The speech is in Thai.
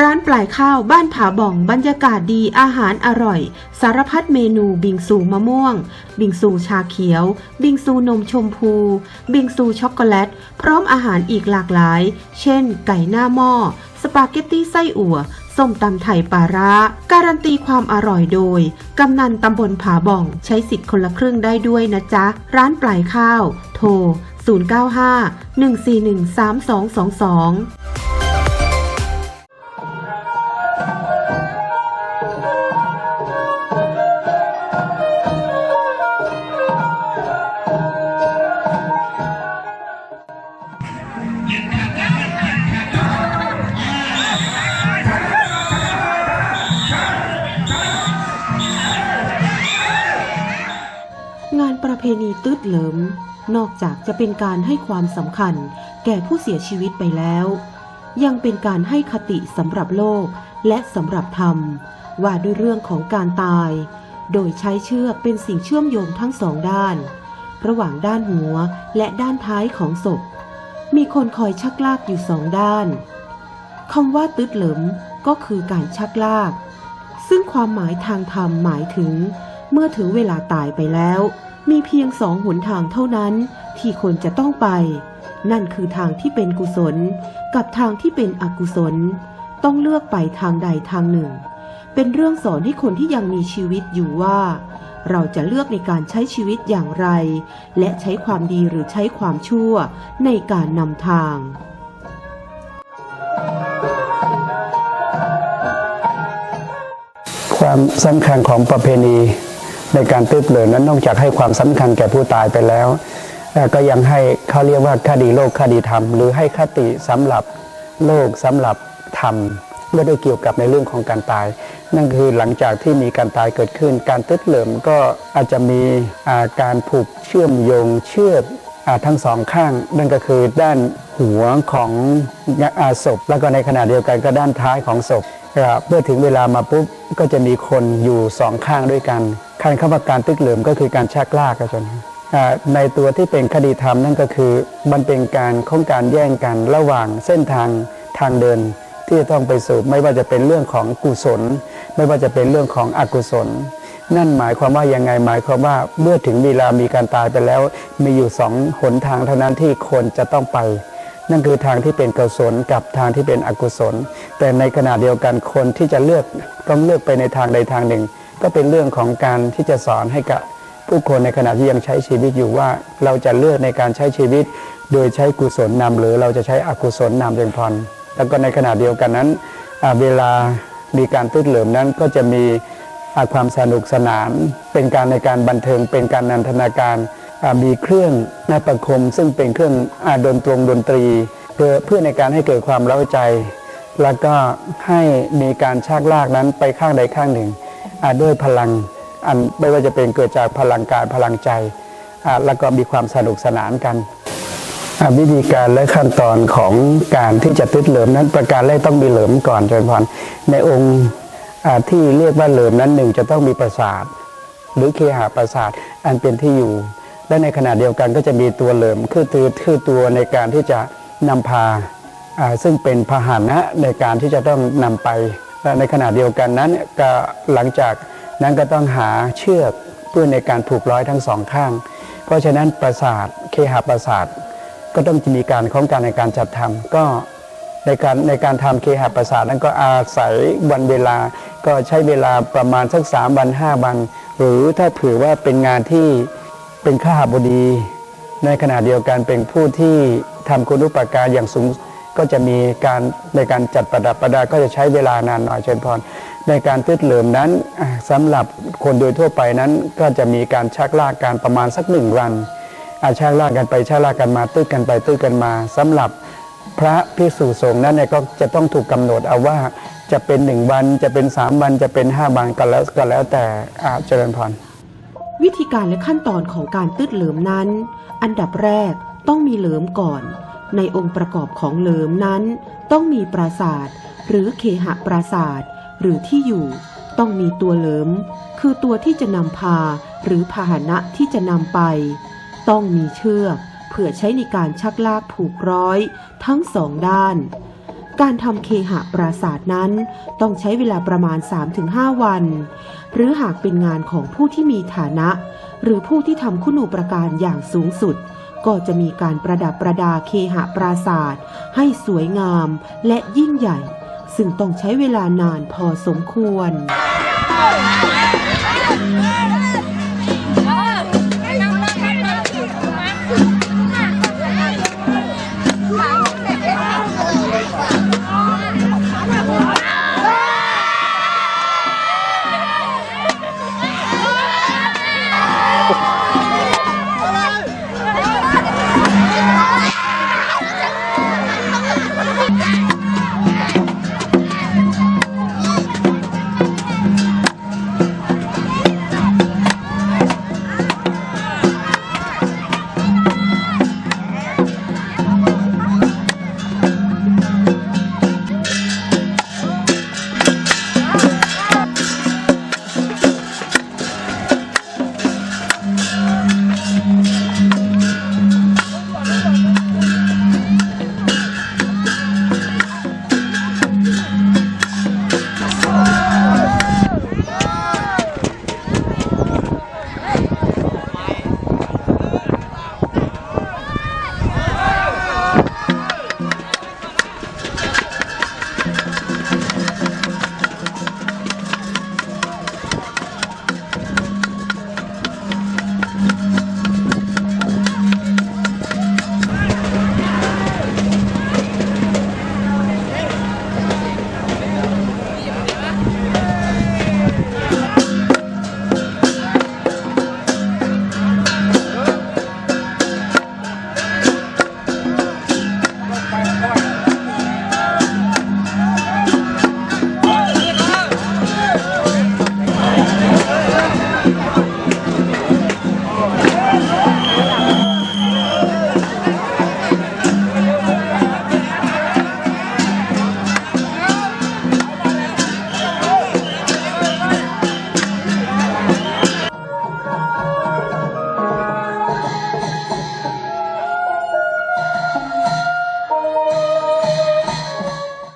ร้านปลายข้าวบ้านผาบ่องบรรยากาศดีอาหารอร่อย สารพัดเมนูบิงซูมะม่วง บิงซูชาเขียว บิงซูนมชมพู บิงซูช็อกโกแลต พร้อมอาหารอีกหลากหลาย เช่น ไก่หน้าหม้อ สปาเกตตี้ไส้อั่วส้มตำไทยปลาร้าการันตีความอร่อยโดย กำนันตำบลผาบ่อง ใช้สิทธิ์คนละครึ่งได้ด้วยนะจ๊ะ ร้านปลายข้าว โทร 095 141 3222 งานประเพณีตืดเหลิม นอกจากจะเป็นการให้ความสำคัญ แก่ผู้เสียชีวิตไปแล้ว ยังเป็นการให้คติสำหรับโลกและสำหรับธรรม ว่าด้วยเรื่องของการตาย โดยใช้เชือกเป็นสิ่งเชื่อมโยงทั้งสองด้าน ระหว่างด้านหัวและด้านท้ายของศพ มีคนคอยชักลากอยู่สองด้านคำว่าตืดเหลิมก็คือการชักลาก ซึ่งความหมายทางธรรมหมายถึง เมื่อถึงเวลาตายไปแล้ว มีเพียงสองหนทางเท่านั้นที่คนจะต้องไป นั่นคือทางที่เป็นกุศล กับทางที่เป็นอกุศล ต้องเลือกไปทางใดทางหนึ่งเป็นเรื่องสอนให้คนที่ยังมีชีวิตอยู่ว่า เราจะเลือกในการใช้ชีวิตอย่างไร และใช้ความดีหรือใช้ความชั่วในการนำทางความสำคัญของประเพณีในการตื้อเปลือนั้นนอกจากให้ความสำคัญแก่ผู้ตายไปแล้ว ก็ยังให้เขาเรียกว่าคดีโลกคดีธรรม หรือให้คติสำหรับโลกสำหรับธรรม ไม่ได้เกี่ยวกับในเรื่องของการตาย นั่นคือหลังจากที่มีการตายเกิดขึ้น การตื้อเหลิมก็อาจจะมีาการผูกเชื่อมโยงเชือกทั้งสองข้าง นั่นก็คือด้านหัวของอาศพ แล้วก็ในขณะเดียวกันก็ด้านท้ายของศพเมื่อถึงเวลามาปุ๊บก็จะมีคนอยู่สองข้างด้วยกันการเข้ามาการตึกเหลิมก็คือการชักลากกันจนในตัวที่เป็นคดีธรรมนั่นก็คือ มันเป็นการข้องการแย่งกันระหว่างเส้นทางทางเดิน ที่จะต้องไปสู่ไม่ว่าจะเป็นเรื่องของกุศล ไม่ว่าจะเป็นเรื่องของอกุศล นั่นหมายความว่ายังไงหมายความว่าเมื่อถึงเวลามีการตายไปแล้ว มีอยู่สองหนทางเท่านั้นที่คนจะต้องไป นั่นคือทางที่เป็นกุศลกับทางที่เป็นอกุศล แต่ในขณะเดียวกันคนที่จะเลือกต้องเลือกไปในทางใดทางหนึ่ง ก็เป็นเรื่องของการที่จะสอนให้กับผู้คนในขณะที่ยังใช้ชีวิตอยู่ว่าเราจะเลือกในการใช้ชีวิต โดยใช้กุศลนำหรือเราจะใช้อกุศลนำเป็นพร แล้วก็ในขณะเดียวกันนั้นเวลามีการตึกเหลิมนั้นก็จะมีความสนุกสนาน เป็นการในการบันเทิง เป็นการนันทนาการมีเครื่องนาประคม ซึ่งเป็นเครื่องอดนตรงดนตรี เพื่อเพื่อในการให้เกิดความเล้าใจ แล้วก็ให้มีการชักลากนั้นไปข้างใดข้างหนึ่งด้วยพลังอันไม่ว่าจะเป็นเกิดจากพลังกายพลังใจแล้วก็มีความสนุกสนานกัน วิธีการและขั้นตอนของการที่จะติดเหลิมนั้น ประการแรกต้องมีเหลิมก่อนจริญพรในองค์ที่เรียกว่าเหลิมนั้นหนึ่งจะต้องมีปราสาท หรือเคหาปราสาทอันเป็นที่อยู่ และในขณะเดียวกันก็จะมีตัวเหลิมคือตัวคือตัวในการที่จะนำพาอ่าซึ่งเป็นพาหนะในการที่จะต้องนำไปและในขณะเดียวกันนั้นก็หลังจากนั้นก็ต้องหาเชือกเพื่อในการผูกร้อยทั้งสองข้าง เพราะฉะนั้นปราสาทเคหาปราสาท ก็ต้องมีการของการในการจัดทำก็ในการในการทำเคหะประสาทนั้นก็อาศัยวันเวลา ก็ใช้เวลาประมาณสักสามวันห้าวันหรือถ้าถือว่าเป็นงานที่เป็นข้าบดี ในขณะเดียวกันเป็นผู้ที่ทำคุณุปการอย่างสูงก็จะมีการในการจัดประดับประดาก็จะใช้เวลานานหน่อยเชิญพรในการตืดเหลิมนั้นอ่าสำหรับคนโดยทั่วไปนั้นก็จะมีการชักลากการประมาณสักหนึ่งวัน อาชาลากกันไปชาลากกันมาตื้อกันไปตื้อกันมาสำหรับพระภิกษุสงฆ์นั้นเนี่ยก็จะต้องถูกกำหนดเอาว่าจะเป็นหนึ่งวันจะเป็นสามวันจะเป็นห้าวันก็แล้วก็แล้วแต่อาเจริญพรวิธีการและขั้นตอนของการตืดเหลิมนั้น อันดับแรกต้องมีเหลิมก่อน ในองค์ประกอบของเหลิมนั้น ต้องมีปราสาทหรือเคหะปราสาทหรือที่อยู่ต้องมีตัวเหลิม คือตัวที่จะนำพา หรือพาหนะที่จะนำไป ต้องมีเชือกเพื่อใช้ในการชักลากผูกร้อยทั้งสองด้าน การทำเคหะปราศาสาทนั้น ต้องใช้เวลาประมาณ 3-5 วัน หรือหากเป็นงานของผู้ที่มีฐานะ หรือผู้ที่ทำคุณูปการอย่างสูงสุด ก็จะมีการประดับประดาเคหะปราศาสาทให้สวยงามและยิ่งใหญ่ ซึ่งต้องใช้เวลานานพอสมควร